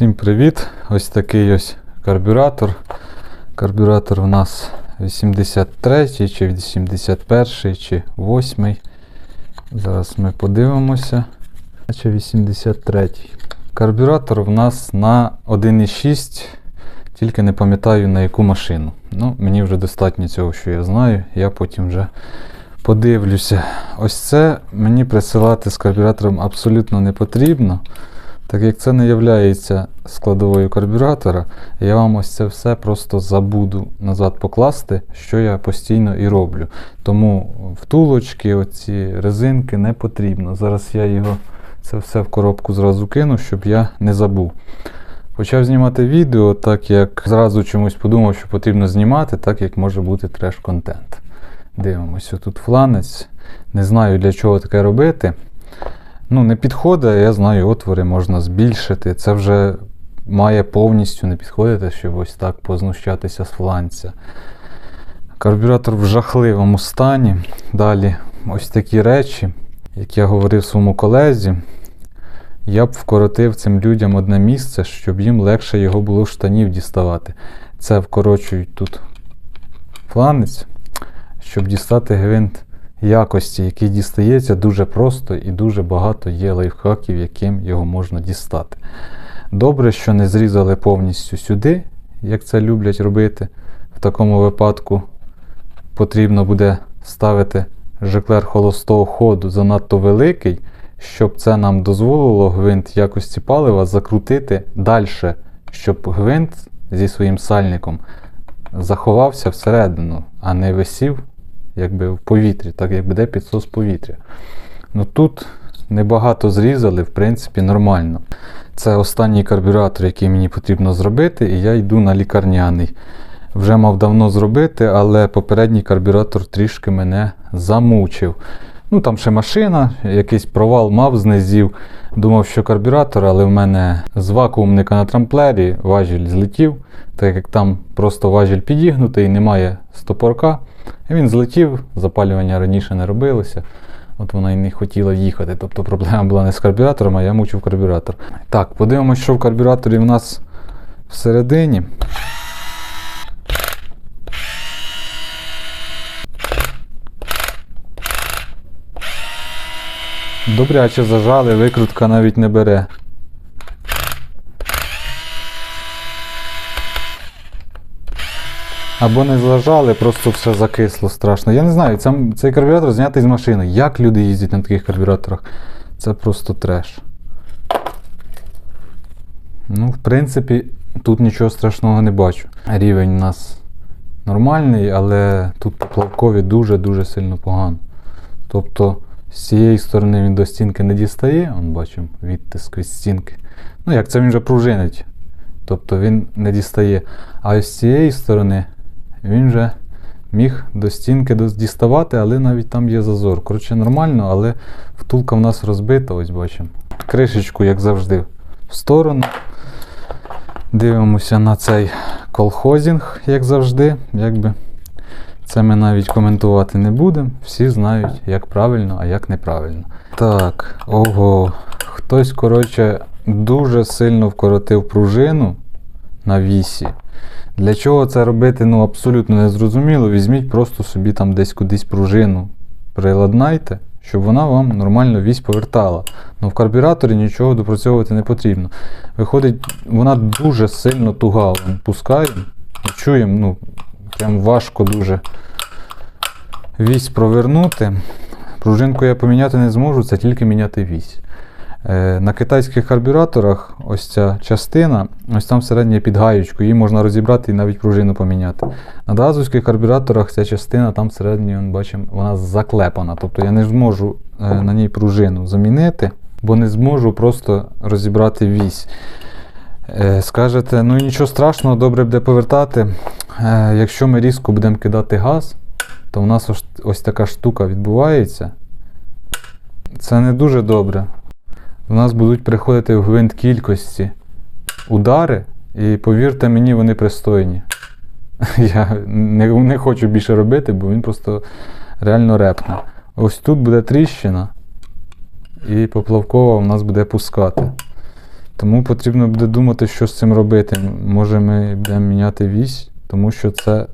Всім привіт! Ось такий ось карбюратор. Карбюратор у нас 83 чи 81 чи 8. Зараз ми подивимося. Наче 83. Карбюратор в нас на 1,6, тільки не пам'ятаю на яку машину. Ну, мені вже достатньо цього, що я знаю. Я потім вже подивлюся. Ось це мені присилати з карбюратором абсолютно не потрібно. Так як це не є складовою карбюратора, я вам ось це все просто забуду назад покласти, що я постійно і роблю. Тому втулочки, оці резинки не потрібно. Зараз я його це все в коробку зразу кину, щоб я не забув. Почав знімати відео, так як зразу чомусь подумав, що потрібно знімати, так як може бути треш-контент. Дивимося, тут фланець. Не знаю для чого таке робити. Ну, не підходить, я знаю, отвори можна збільшити. Це вже має повністю не підходити, щоб ось так познущатися з фланця. Карбюратор в жахливому стані. Далі ось такі речі, як я говорив своєму колезі, я б вкоротив цим людям одне місце, щоб їм легше його було штанів діставати. Це вкорочують тут фланець, щоб дістати гвинт якості, який дістається дуже просто і дуже багато є лайфхаків, яким його можна дістати. Добре, що не зрізали повністю сюди, як це люблять робити. В такому випадку потрібно буде ставити жеклер холостого ходу занадто великий, щоб це нам дозволило гвинт якості палива закрутити далі, щоб гвинт зі своїм сальником заховався всередину, а не висів якби в повітрі, так як буде підсос повітря. Ну Тут небагато зрізали, в принципі, нормально. Це останній карбюратор, який мені потрібно зробити, і я йду на лікарняний. Вже мав давно зробити, але попередній карбюратор трішки мене замучив. Ну Там ще машина, якийсь провал мав знизів. Думав, що карбюратор, але в мене з вакуумника на трамплері важіль злетів, так як там просто важіль підігнутий, немає стопорка. І він злетів, запалювання раніше не робилося. От вона і не хотіла їхати. Тобто проблема була не з карбюратором, а я мучив карбюратор. Так, подивимося, що в карбюраторі в нас всередині. Добряче зажали, викрутка навіть не бере. Або не зажали, просто все закисло страшно. Я не знаю, це, цей карбюратор знятий з машини. Як люди їздять на таких карбюраторах? Це просто треш. Ну, в принципі, тут нічого страшного не бачу. Рівень у нас нормальний, але тут поплавкові дуже-дуже сильно погано. Тобто, з цієї сторони він до стінки не дістає, он бачимо, відтиск від стінки. Ну, як це він вже пружинить. Тобто він не дістає. А ось з цієї сторони він вже міг до стінки діставати, але навіть там є зазор. Коротше, нормально, але втулка в нас розбита, ось бачимо. Кришечку, як завжди, в сторону. Дивимося на цей колхозінг, як завжди. Якби Це ми навіть коментувати не будемо. Всі знають, як правильно, а як неправильно. Так, ого, хтось, коротше, дуже сильно вкоротив пружину на вісі. Для чого це робити, ну абсолютно не зрозуміло. Візьміть просто собі там десь кудись пружину, приладнайте, щоб вона вам нормально вісь повертала. Ну в карбюраторі нічого допрацьовувати не потрібно. Виходить, вона дуже сильно туга. Пускаємо, чуємо, ну, прям важко дуже вісь провернути. Пружинку я поміняти не зможу, це тільки міняти вісь. Е, на китайських карбюраторах ось ця частина, ось там середня під гаючку, її можна розібрати і навіть пружину поміняти. На дазовських карбюраторах ця частина там всередині бачимо, вона заклепана. Тобто я не зможу е, на ній пружину замінити, бо не зможу просто розібрати вісь. Е, скажете, ну нічого страшного, добре буде повертати. Якщо ми різко будемо кидати газ, то в нас ось, ось така штука відбувається. Це не дуже добре в нас будуть приходити в гвинт кількості удари, і повірте мені, вони пристойні. Я не, не хочу більше робити, бо він просто реально репне. Ось тут буде тріщина, і поплавкова у нас буде пускати. Тому потрібно буде думати, що з цим робити. Може ми будемо міняти вісь, тому що це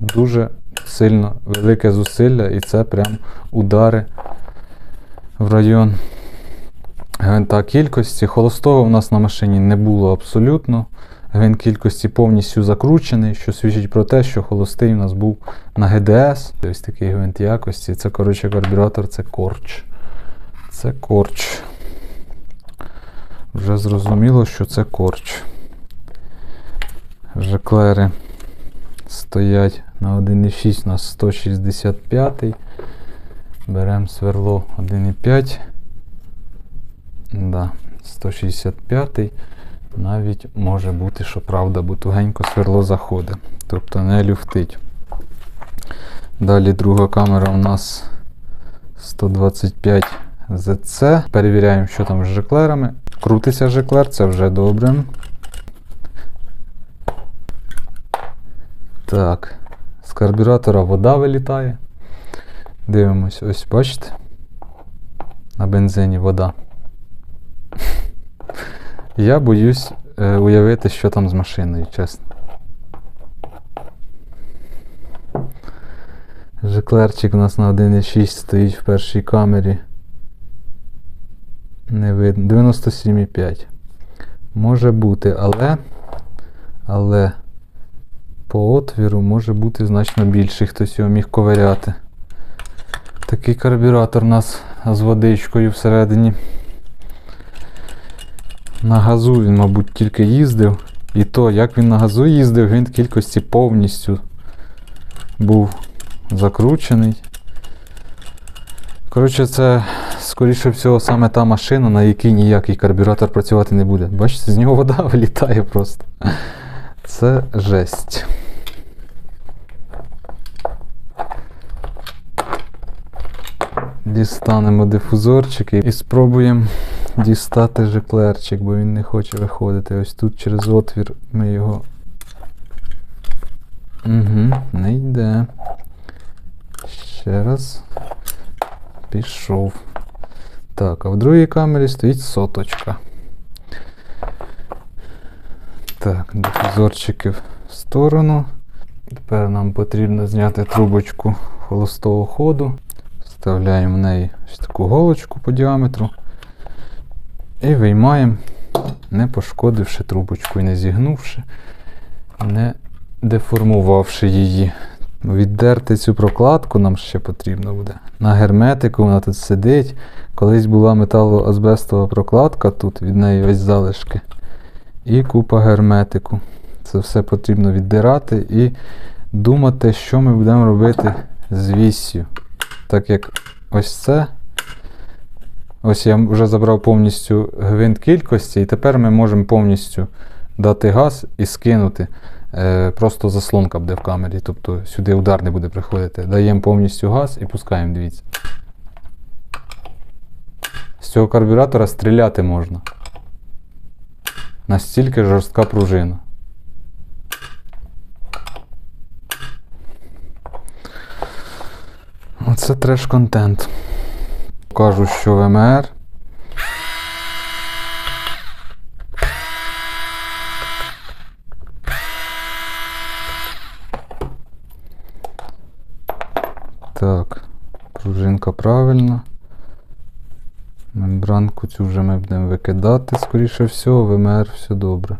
дуже сильно велике зусилля і це прям удари в район гвинта кількості. Холостого в нас на машині не було абсолютно. Гвинт кількості повністю закручений, що свідчить про те, що холостий у нас був на ГДС. Ось такий гвинт якості. Це, коротше, карбюратор, це корч. Це корч. Вже зрозуміло, що це корч. Жеклери стоять на 1,6 на 165. Беремо сверло 1,5. Да, 165. Навіть може бути, що правда, бо тугенько сверло заходить. Тобто не люфтить. Далі друга камера у нас 125 ZC. Перевіряємо, що там з жеклерами. Крутиться жеклер, це вже добре. Так, з карбюратора вода вилітає. Дивимось, ось бачите? На бензині вода. Я боюсь е, уявити, що там з машиною, чесно. Жеклерчик у нас на 1,6 стоїть в першій камері. Не видно. 97,5. Може бути, але. Але по отвіру може бути значно більший, хтось його міг ковиряти. Такий карбюратор у нас з водичкою всередині. На газу він, мабуть, тільки їздив. І то, як він на газу їздив, він в кількості повністю був закручений. Коротше, це, скоріше всього, саме та машина, на якій ніякий карбюратор працювати не буде. Бачите, з нього вода вилітає просто. Це жесть. Дістанемо дифузорчик і- спробуємо дістати жеклерчик, бо він не хоче виходити. Ось тут через отвір ми його. Угу, не йде. Ще раз. Пішов. Так, а в другій камері стоїть соточка. Так, дифузорчики в сторону. Тепер нам потрібно зняти трубочку холостого ходу. Вставляємо в неї ось таку голочку по діаметру. І виймаємо, не пошкодивши трубочку і не зігнувши, не деформувавши її. Віддерти цю прокладку нам ще потрібно буде. На герметику вона тут сидить. Колись була металоазбестова прокладка, тут від неї ось залишки. І купа герметику. Це все потрібно віддирати і думати, що ми будемо робити з віссю. Так як ось це. Ось я вже забрав повністю гвинт кількості, і тепер ми можемо повністю дати газ і скинути. Е, просто заслонка буде в камері, тобто сюди удар не буде приходити. Даємо повністю газ і пускаємо, дивіться. З цього карбюратора стріляти можна. Настільки жорстка пружина. Оце треш-контент. Кажу, що ВМР. Так, пружинка правильна. Мембранку цю вже ми будемо викидати, скоріше всього, ВМР все добре.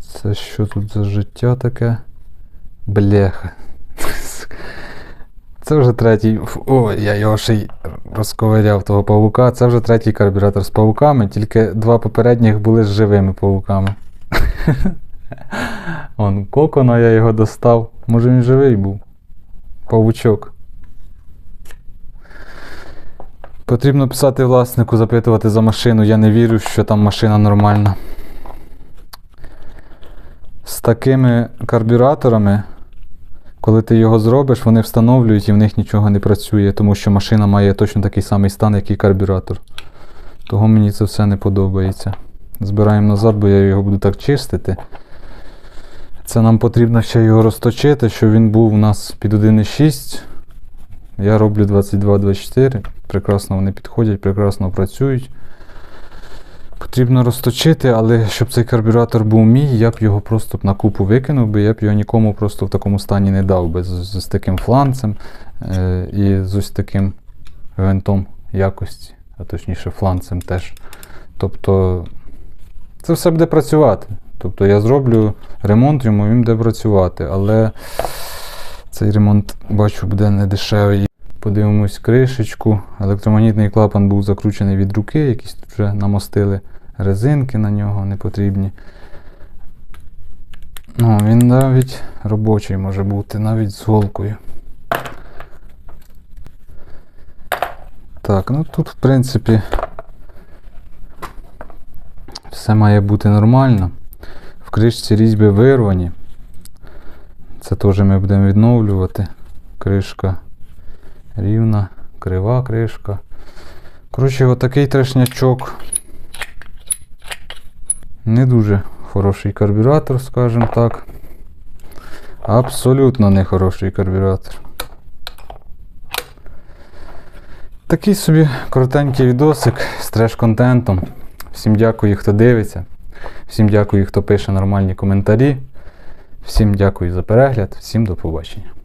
Це що тут за життя таке? Бляха. Це вже третій. О, я його ще й розковиряв того павука. Це вже третій карбюратор з павуками, тільки два попередніх були з живими павуками. Он, кокона я його достав. Може він живий був. Павучок. Потрібно писати власнику, запитувати за машину. Я не вірю, що там машина нормальна. З такими карбюраторами, коли ти його зробиш, вони встановлюють і в них нічого не працює, тому що машина має точно такий самий стан, як і карбюратор. Того мені це все не подобається. Збираємо назад, бо я його буду так чистити. Це нам потрібно ще його розточити, щоб він був у нас під 1,6. Я роблю 22-24. Прекрасно вони підходять, прекрасно працюють. Потрібно розточити, але щоб цей карбюратор був мій, я б його просто на купу викинув би, я б його нікому просто в такому стані не дав би з, з, з таким фланцем е, і з ось таким гвинтом якості, а точніше фланцем теж. Тобто це все буде працювати. Тобто я зроблю ремонт йому, він буде працювати, але цей ремонт, бачу, буде не дешевий. Подивимось кришечку. Електромагнітний клапан був закручений від руки, якісь тут вже намостили резинки на нього непотрібні. Ну, він навіть робочий може бути, навіть з голкою. Так, ну тут, в принципі, все має бути нормально. В кришці різьби вирвані. Це теж ми будемо відновлювати. Кришка рівна, крива кришка. Коротше, отакий трешнячок. Не дуже хороший карбюратор, скажімо так. Абсолютно не хороший карбюратор. Такий собі коротенький відосик з треш-контентом. Всім дякую, хто дивиться. Всім дякую, хто пише нормальні коментарі. Всім дякую за перегляд, всім до побачення.